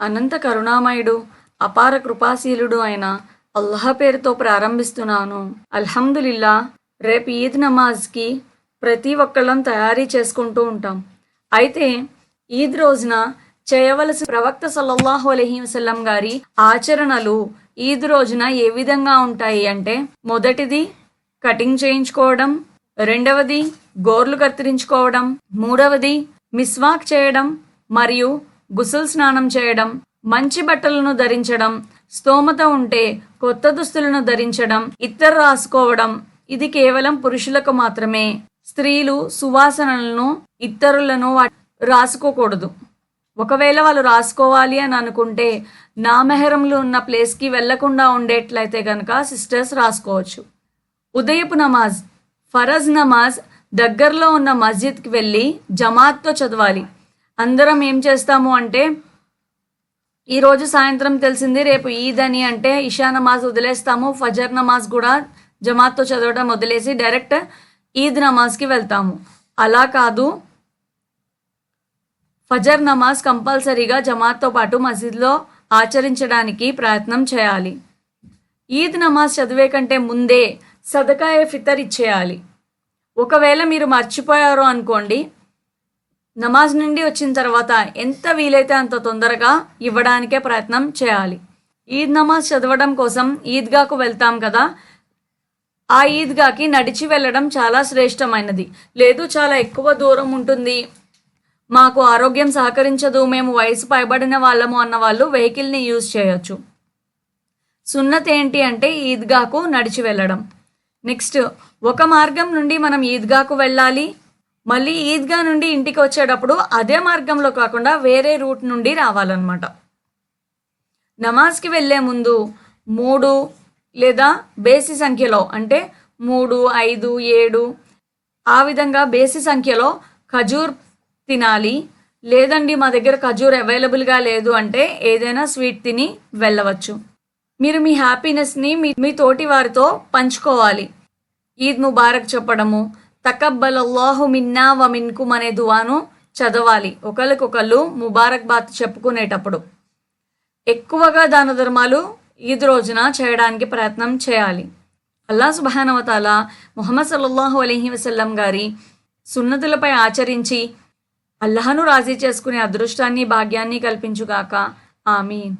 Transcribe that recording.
అనంత కరుణామయుడు అపార కృపాశీలుడు అయిన అల్లాహ్ పేరుతో ప్రారంభిస్తున్నాను. అల్హమ్దులిల్లా రేపు ఈద్ నమాజ్కి ప్రతి ఒక్కళ్ళం తయారీ చేసుకుంటూ ఉంటాం. అయితే ఈద్ రోజున చేయవలసిన ప్రవక్త సల్లల్లాహు అలహీ వసల్లం గారి ఆచరణలు ఈద్ రోజున ఏ విధంగా ఉంటాయి అంటే మొదటిది కటింగ్ చేయించుకోవడం రెండవది గోర్లు కత్తిరించుకోవడం మూడవది మిస్వాక్ చేయడం మరియు గుసల్ స్నానం చేయడం మంచి బట్టలను ధరించడం స్తోమత ఉంటే కొత్త దుస్తులను ధరించడం ఇత్తరు రాసుకోవడం ఇది కేవలం పురుషులకు మాత్రమే. స్త్రీలు సువాసనలను ఇతరులను రాసుకోకూడదు. ఒకవేళ వాళ్ళు రాసుకోవాలి అని అనుకుంటే నా మెహరంలో ఉన్న ప్లేస్కి వెళ్ళకుండా ఉండేట్లయితే కనుక సిస్టర్స్ రాసుకోవచ్చు. ఉదయపు నమాజ్ ఫరజ్ నమాజ్ దగ్గరలో ఉన్న మస్జిద్కి వెళ్ళి జమాత్తో చదవాలి. అందరం ఏం చేస్తాము అంటే ఈరోజు సాయంత్రం తెలిసింది రేపు ఈద్ అని అంటే ఇషా నమాజ్ వదిలేస్తాము ఫజర్ నమాజ్ కూడా జమాత్తో చదవడం వదిలేసి డైరెక్ట్ ఈద్ నమాజ్కి వెళ్తాము. అలా కాదు ఫజర్ నమాజ్ కంపల్సరీగా జమాత్తో పాటు మసీద్లో ఆచరించడానికి ప్రయత్నం చేయాలి. ఈద్ నమాజ్ చదివే కంటే ముందే సదకాయ ఫితర్ ఇచ్చేయాలి. ఒకవేళ మీరు మర్చిపోయారు అనుకోండి నమాజ్ నుండి వచ్చిన తర్వాత ఎంత వీలైతే అంత తొందరగా ఇవ్వడానికే ప్రయత్నం చేయాలి. ఈద్ నమాజ్ చదవడం కోసం ఈద్గాకు వెళ్తాం కదా. ఆ ఈద్గాకి నడిచి వెళ్ళడం చాలా శ్రేష్టమైనది. లేదు చాలా ఎక్కువ దూరం ఉంటుంది. మాకు ఆరోగ్యం సహకరించదు. మేము వయసు పైబడిన వాళ్ళము అన్న వాళ్ళు వెహికల్ని యూజ్ చేయొచ్చు. సున్నత్ ఏంటి అంటే ఈద్గాకు నడిచి వెళ్ళడం. నెక్స్ట్ ఒక మార్గం నుండి మనం ఈద్గాకు వెళ్ళాలి. మళ్ళీ ఈద్గా నుండి ఇంటికి వచ్చేటప్పుడు అదే మార్గంలో కాకుండా వేరే రూట్ నుండి రావాలన్నమాట. నమాజ్కి వెళ్ళే ముందు మూడు లేదా బేసి సంఖ్యలో అంటే మూడు ఐదు ఏడు ఆ విధంగా బేసి సంఖ్యలో ఖజూర్ తినాలి. లేదండి మా దగ్గర ఖజూర్ అవైలబుల్గా లేదు అంటే ఏదైనా స్వీట్ తిని వెళ్ళవచ్చు. మీరు మీ హ్యాపీనెస్ని మీ మీ తోటి వారితో పంచుకోవాలి. ఈద్ ముబారక్ చెప్పడము తకబ్బలల్లాహు మిన్నా వ మిన్కుమ్ అనే దువాను చదవాలి. ఒకరికొకళ్ళు ముబారక్ బాత్ చెప్పుకునేటప్పుడు. ఎక్కువగా దాన ధర్మాలు ఈద్ రోజున చేయడానికి ప్రయత్నం చేయాలి. అల్లా సుబానవతాల ముహమ్మద్ సల్లల్లాహు అలైహి వసల్లం గారి సున్నతులపై ఆచరించి అల్లహను రాజీ చేసుకునే అదృష్టాన్ని భాగ్యాన్ని కల్పించుగాక. ఆమీన్.